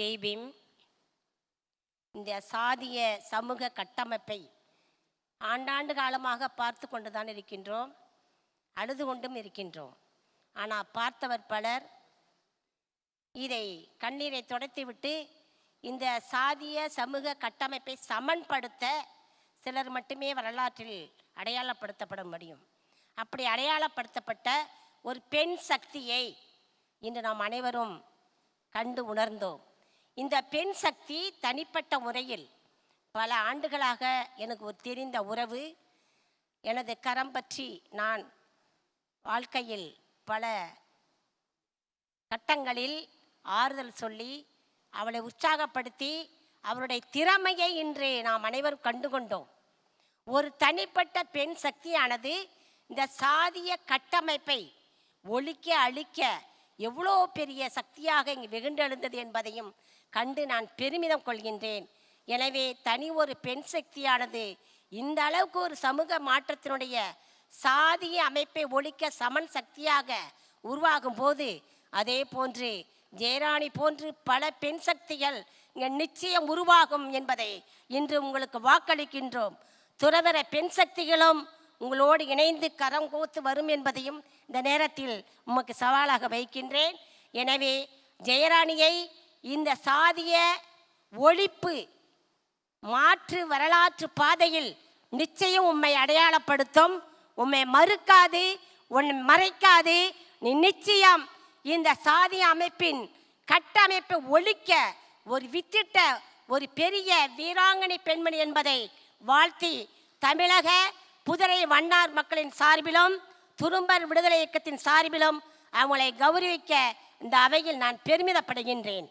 ஜெய்பீம் இந்த சாதிய சமூக கட்டமைப்பை ஆண்டாண்டு காலமாக பார்த்து கொண்டு தான் இருக்கின்றோம் அழுது கொண்டும் இருக்கின்றோம். ஆனால் பார்த்தவர் பலர் இதை கண்ணீரை துடைத்துவிட்டு இந்த சாதிய சமூக கட்டமைப்பை சமன்படுத்த சிலர் மட்டுமே வரலாற்றில் அடையாளப்படுத்தப்பட முடியும். அப்படி அடையாளப்படுத்தப்பட்ட ஒரு பெண் சக்தியை இன்று நாம் அனைவரும் கண்டு உணர்ந்தோம். இந்த பெண் சக்தி தனிப்பட்ட முறையில் பல ஆண்டுகளாக எனக்கு ஒரு தெரிந்த உறவு. எனது கரம் பற்றி நான் வாழ்க்கையில் பல கட்டங்களில் ஆறுதல் சொல்லி அவளை உற்சாகப்படுத்தி அவருடைய திறமையை இன்று நாம் அனைவரும் கண்டுகொண்டோம். ஒரு தனிப்பட்ட பெண் சக்தியானது இந்த சாதிய கட்டமைப்பை ஒழிக்க அழிக்க எவ்வளோ பெரிய சக்தியாக இங்கு வெகுண்டெழுந்தது என்பதையும் கண்டு நான் பெருமிதம் கொள்கின்றேன். எனவே தனி ஒரு பெண் சக்தியானது இந்த அளவுக்கு ஒரு சமூக மாற்றத்தினுடைய சாதிய அமைப்பை ஒழிக்க சமன் சக்தியாக உருவாகும் போது அதே போன்று ஜெயராணி போன்று பல பெண் சக்திகள் இங்கே நிச்சயம் உருவாகும் என்பதை இன்று உங்களுக்கு வாக்களிக்கின்றோம். துறவர பெண் சக்திகளும் உங்களோடு இணைந்து கரம் கோத்து வரும் என்பதையும் இந்த நேரத்தில் உமக்கு சவாலாக வைக்கின்றேன். எனவே ஜெயராணியை இந்த சாதிய ஒழிப்பு மாற்று வரலாற்று பாதையில் நிச்சயம் உம்மை அடையாளப்படுத்தும். உம்மை மறுக்காது உன்னை மறைக்காது. நீ நிச்சயம் இந்த சாதிய அமைப்பின் கட்டமைப்பை ஒழிக்க ஒரு வித்திட்ட ஒரு பெரிய வீராங்கனை பெண்மணி என்பதை வாழ்த்தி தமிழக புதுரை வண்ணார் மக்களின் சார்பிலும் துரும்பர் விடுதலை இயக்கத்தின் சார்பிலும் அவங்களை கௌரவிக்க இந்த அவையில் நான் பெருமிதப்படுகின்றேன்.